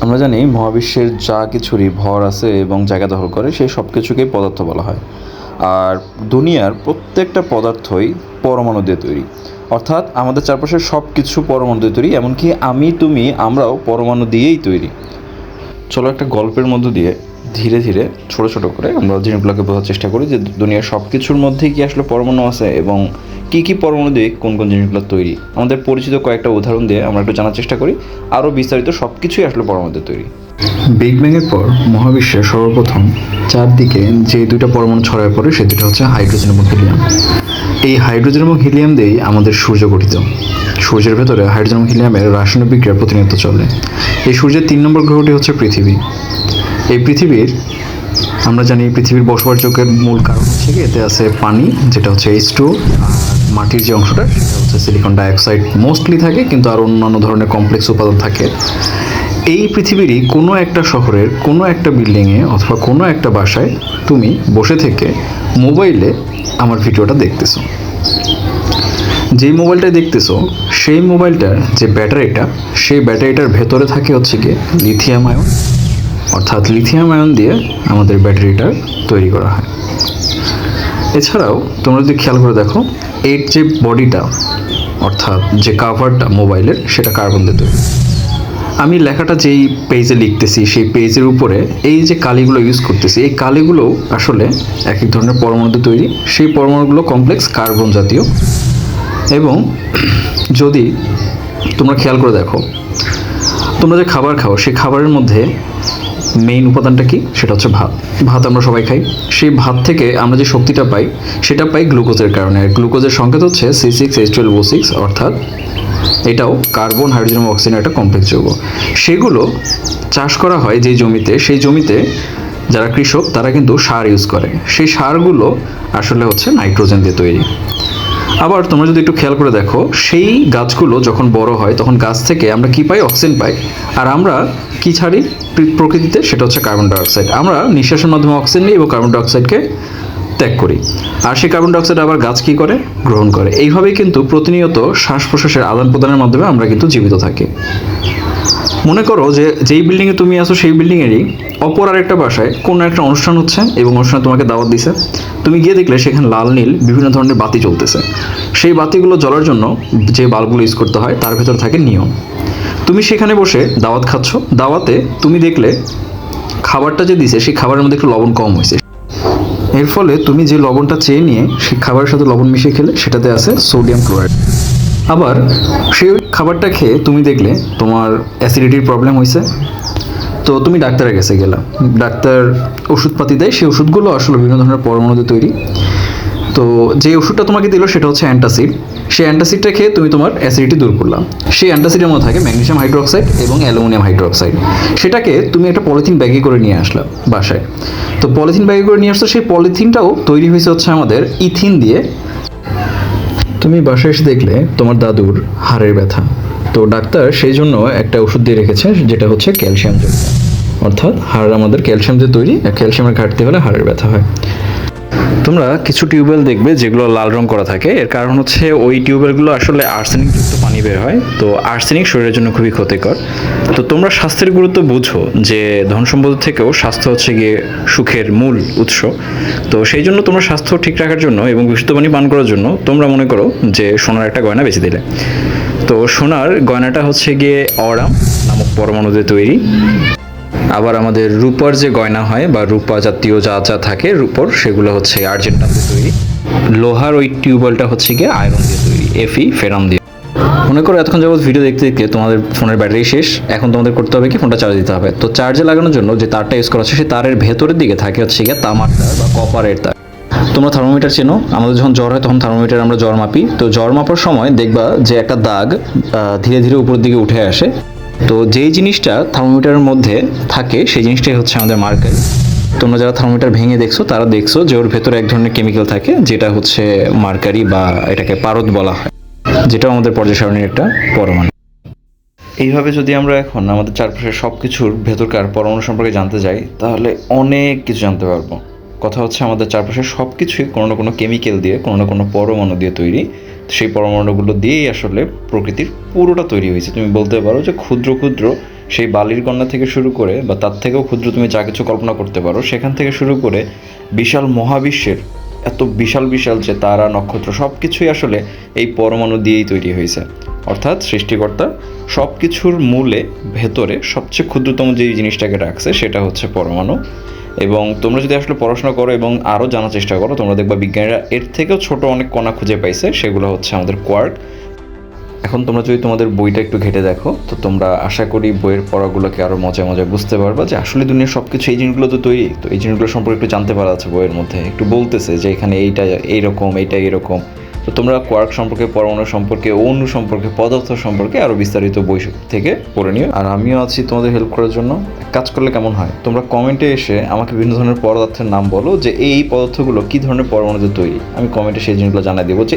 আমরা জানি মহাবিশ্বের যা কিছুরই ভর আছে এবং জায়গা দখল করে, সেই সব কিছুকেই পদার্থ বলা হয়। আর দুনিয়ার প্রত্যেকটা পদার্থই পরমাণু দিয়ে তৈরি। অর্থাৎ আমাদের চারপাশের সব কিছু পরমাণু দিয়ে তৈরি, এমনকি আমি, তুমি, আমরাও পরমাণু দিয়েই তৈরি। চলো একটা গল্পের মধ্য দিয়ে ধীরে ধীরে, ছোট ছোট করে আমরা জিনিসগুলোকে বোঝার চেষ্টা করি যে দুনিয়ার সব কিছুর মধ্যেই কি আসলে পরমাণু আছে এবং কী কী পরমাণু দিয়ে কোন কোন জিনিসগুলো তৈরি? আমাদের পরিচিত কয়েকটা উদাহরণ দিয়ে আমরা একটু জানার চেষ্টা করি। আরও বিস্তারিত সব কিছুই আসলে পরমাণু দিয়ে তৈরি। বিগ ব্যাংয়ের পর মহাবিশ্বের সর্বপ্রথম চারদিকে যে দুইটা পরমাণু ছড়ায় পড়ে সে দুটো হচ্ছে হাইড্রোজেন এবং হিলিয়াম। এই হাইড্রোজেন এবং হিলিয়াম দিয়েই আমাদের সূর্য গঠিত। সূর্যের ভেতরে হাইড্রোজেন এবং হিলিয়ামের রাসায়নিক বিক্রিয়া প্রতিনিয়ত চলে। এই সূর্যের তিন নম্বর গ্রহটি হচ্ছে পৃথিবী। এই পৃথিবীর আমরা জানি পৃথিবীর বসবাসযোগ্যের মূল কারণ হচ্ছে কি, এতে আছে পানি, যেটা হচ্ছে এইচ টু মাটির যে অংশটা, সেটা হচ্ছে সিলিকন ডাইঅক্সাইড মোস্টলি থাকে, কিন্তু আর অন্যান্য ধরনের কমপ্লেক্স উপাদান থাকে। এই পৃথিবীরই কোনো একটা শহরের কোনো একটা বিল্ডিংয়ে অথবা কোনো একটা বাসায় তুমি বসে থেকে মোবাইলে আমার ভিডিওটা দেখতেছো। যেই মোবাইলটা দেখতেছো, সেই মোবাইলটার যে ব্যাটারিটা, সেই ব্যাটারিটার ভেতরে থাকে হচ্ছে গিয়ে লিথিয়াম আয়ন অর্থাৎ লিথিয়াম আয়ন দিয়ে আমাদের ব্যাটারিটা তৈরি করা হয়। এছাড়াও তোমরা যদি খেয়াল করে দেখো, এর যে বডিটা, অর্থাৎ যে কাভারটা মোবাইলের সেটা কার্বন দিয়ে তৈরি। আমি লেখাটা যেই পেজে লিখতেছি, সেই পেজের উপরে এই যে কালিগুলো ইউজ করতেছি, এই কালিগুলো আসলে এক এক ধরনের পরমাণুতে তৈরি। সেই পরমাণুগুলো কমপ্লেক্স কার্বন জাতীয়। এবং যদি তোমরা খেয়াল করে দেখো, তোমরা যে খাবার খাও, সেই খাবারের মধ্যে মেইন উপাদানটা কি? সেটা হচ্ছে ভাত। ভাত আমরা সবাই খাই। সেই ভাত থেকে আমরা যে শক্তিটা পাই, সেটা পাই গ্লুকোজের কারণে। আর গ্লুকোজের সংকেত হচ্ছে C six H twelve O six অর্থাৎ এটাও কার্বন, হাইড্রোজেন অক্সিজেন একটা কমপ্লেক্স যৌগ। সেগুলো চাষ করা হয় যে জমিতে, সেই জমিতে যারা কৃষক, তারা কিন্তু সার ইউজ করে। সেই সারগুলো আসলে হচ্ছে নাইট্রোজেন দিয়ে তৈরি। আবার তোমরা যদি একটু খেয়াল করে দেখো, সেই গাছগুলো যখন বড় হয়, তখন গাছ থেকে আমরা কি পাই? অক্সিজেন পাই। আর আমরা কি ছাড়ি প্রকৃতিতে? সেটা হচ্ছে কার্বন ডাইঅক্সাইড। আমরা নিঃশ্বাসের মাধ্যমে অক্সিজেন নিই এবং কার্বন ডাইঅক্সাইডকে ত্যাগ করি। আর সেই কার্বন ডাইঅক্সাইড আবার গাছ কি করে? গ্রহণ করে। এইভাবেই কিন্তু প্রতিনিয়ত শ্বাস প্রশ্বাসের আদান প্রদানের মাধ্যমে আমরা কিন্তু জীবিত থাকি। মনে করো যে যেই বিল্ডিংয়ে তুমি আসো সেই বিল্ডিংয়েরই অপর আরেকটা বাসায় কোনো একটা অনুষ্ঠান হচ্ছে এবং অনুষ্ঠানে তোমাকে দাওয়াত দিছে। তুমি গিয়ে দেখলে সেখানে লাল, নীল বিভিন্ন ধরনের বাতি চলতেছে সেই বাতিগুলো জ্বলার জন্য যে বাল্বগুলো ইউজ করতে হয়, তার ভেতর থাকে নিয়ম। তুমি সেখানে বসে দাওয়াত খাচ্ছ। দাওয়াতে তুমি দেখলে খাবারটা যে দিছে, সেই খাবারের মধ্যে একটু লবণ কম হয়েছে। এর ফলে তুমি যে লবণটা চেয়ে নিয়ে সেই খাবারের সাথে লবণ মিশিয়ে খেলে, সেটাতে আছে সোডিয়াম ক্লোরাইড আবার সেই খাবারটা খেয়ে তুমি দেখলে তোমার অ্যাসিডিটির প্রবলেম হয়েছে তো তুমি ডাক্তারের কাছে গেলা। ডাক্তার ওষুধপাতি দেয়, সেই ওষুধগুলো আসলে বিভিন্ন ধরনের পরমাণুতে তৈরি। তো যে ওষুধটা তোমাকে দিল সেটা হচ্ছে অ্যান্টাসিড। সেই অ্যান্টাসিডটা খেয়ে তুমি তোমার অ্যাসিডিটি দূর করলাম সেই অ্যান্টাসিডের মধ্যে থাকে ম্যাগনেসিয়াম হাইড্রোক্সাইড এবং অ্যালুমিনিয়াম হাইড্রোক্সাইড। সেটাকে তুমি একটা পলিথিন ব্যাগে করে নিয়ে আসলাম বাসায়। তো পলিথিন ব্যাগে করে নিয়ে আসছো সেই পলিথিনটাও তৈরি হয়েছে হচ্ছে আমাদের ইথিন দিয়ে। তুমি বাসায় এসে দেখলে তোমার দাদুর হাড়ের ব্যথা। তো ডাক্তার সেই জন্য একটা ওষুধ দিয়ে রেখেছে, যেটা হচ্ছে ক্যালসিয়াম অর্থাৎ হাড় আমাদের ক্যালসিয়াম দিয়ে তৈরি ক্যালসিয়ামের ঘাটতি হলে হাড়ের ব্যথা হয়। তোমরা কিছু টিউবওয়েল দেখবে যেগুলো লাল রং করা থাকে। এর কারণ হচ্ছে ওই টিউবওয়েলগুলো আসলে আর্সেনিক যুক্ত পানি বের হয়। তো আর্সেনিক শরীরের জন্য খুবই ক্ষতিকর। তো তোমরা স্বাস্থ্যের গুরুত্ব বুঝো যে ধন সম্পদ থেকেও স্বাস্থ্য হচ্ছে গিয়ে সুখের মূল উৎস। তো সেই জন্য তোমরা স্বাস্থ্য ঠিক রাখার জন্য এবং বিশুদ্ধ পানি পান করার জন্য তোমরা মনে করো যে সোনার একটা গয়না বেছে দিলে। তো সোনার গয়নাটা হচ্ছে গিয়ে অরাম নামক পরমাণু দিয়ে তৈরি। আবার আমাদের রূপার যে গয়না হয় বা রূপা জাতীয় যা যা থাকে রূপর, সেগুলো হচ্ছে আর্জেন্টাম দিয়ে তৈরি। লোহার ওই টিউবওয়েলটা হচ্ছে গিয়ে আয়রন দিয়ে তৈরি এফি ফেরাম দিয়ে। মনে করো এতক্ষণ যাবত ভিডিও দেখতে দেখতে তোমাদের ফোনের ব্যাটারি শেষ, এখন তোমাদের করতে হবে কি ফোনটা চার্জ দিতে হবে। তো চার্জে লাগানোর জন্য যে তারটা ইউজ করা হচ্ছে সেই তারের ভেতরের দিকে থাকে হচ্ছে গিয়ে তামার তার বা কপারের তার। তোমরা থার্মোমিটার চেনো, আমাদের যখন জ্বর হয় তখন থার্মোমিটার আমরা জ্বর মাপি। তো জ্বর মাপার সময় দেখবা যে একটা দাগ ধীরে ধীরে উপরের দিকে উঠে আসে। তো যেই জিনিসটা থার্মোমিটারের মধ্যে থাকে, সেই জিনিসটাই হচ্ছে আমাদের মার্কার তোমরা যারা থার্মোমিটার ভেঙে দেখছ, তারা দেখছ যে ওর ভেতরে এক ধরনের কেমিক্যাল থাকে, যেটা হচ্ছে মার্কারি বা এটাকে পারদ বলা হয়, যেটাও আমাদের পর্যায় সারণীর একটা পরমাণু। এইভাবে যদি আমরা এখন আমাদের চারপাশের সব কিছুর ভেতরকার পরমাণু সম্পর্কে জানতে যাই, তাহলে অনেক কিছু জানতে পারব। কথা হচ্ছে আমাদের চারপাশের সব কিছুই কোনো না কোনো কেমিক্যাল দিয়ে, কোনো না কোনো পরমাণু দিয়ে তৈরি। সেই পরমাণুগুলো দিয়েই আসলে প্রকৃতির পুরোটা তৈরি হয়েছে। তুমি বলতে পারো যে ক্ষুদ্র ক্ষুদ্র সেই বালির কন্যা থেকে শুরু করে বা তার থেকেও ক্ষুদ্র তুমি যা কিছু কল্পনা করতে পারো, সেখান থেকে শুরু করে বিশাল মহাবিশ্বের এত বিশাল বিশাল যে তারা নক্ষত্র সব কিছুই আসলে এই পরমাণু দিয়েই তৈরি হয়েছে। অর্থাৎ সৃষ্টিকর্তা সব কিছুর মূলে ভেতরে সবচেয়ে ক্ষুদ্রতম যে জিনিসটাকে রাখছে সেটা হচ্ছে পরমাণু। এবং তোমরা যদি আসলে পড়াশোনা করো এবং আরও জানার চেষ্টা করো, তোমরা দেখবা বিজ্ঞানীরা এর থেকেও ছোট অনেক কণা খুঁজে পাইছে, সেগুলো হচ্ছে আমাদের কোয়ার্ক এখন তোমরা যদি তোমাদের বইটা একটু ঘেটে দেখো, তো তোমরা আশা করি বইয়ের পড়াগুলোকে আরও মজায় মজায় বুঝতে পারবা যে আসলে দুনিয়ার সব কিছু এই জিনিসগুলো তো তৈরি। তো এই জিনিসগুলো সম্পর্কে একটু জানতে পারা আছে বইয়ের মধ্যে। একটু বলতেছে যে এখানে এইটা এইরকম এইটা এইরকম। তো তোমরা কোয়ার্ক সম্পর্কে, পরমাণু সম্পর্কে, অণু সম্পর্কে, পদার্থ সম্পর্কে আরও বিস্তারিত বই থেকে পড়ে নিও। আর আমিও আছি তোমাদের হেল্প করার জন্য। কাজ করলে কেমন হয়? তোমরা কমেন্টে এসে আমাকে বিভিন্ন ধরনের পদার্থের নাম বলো যে এই পদার্থগুলো কী ধরনের পরমাণুতে তৈরি। আমি কমেন্টে সেই জিনিসগুলো জানাই দেবো যে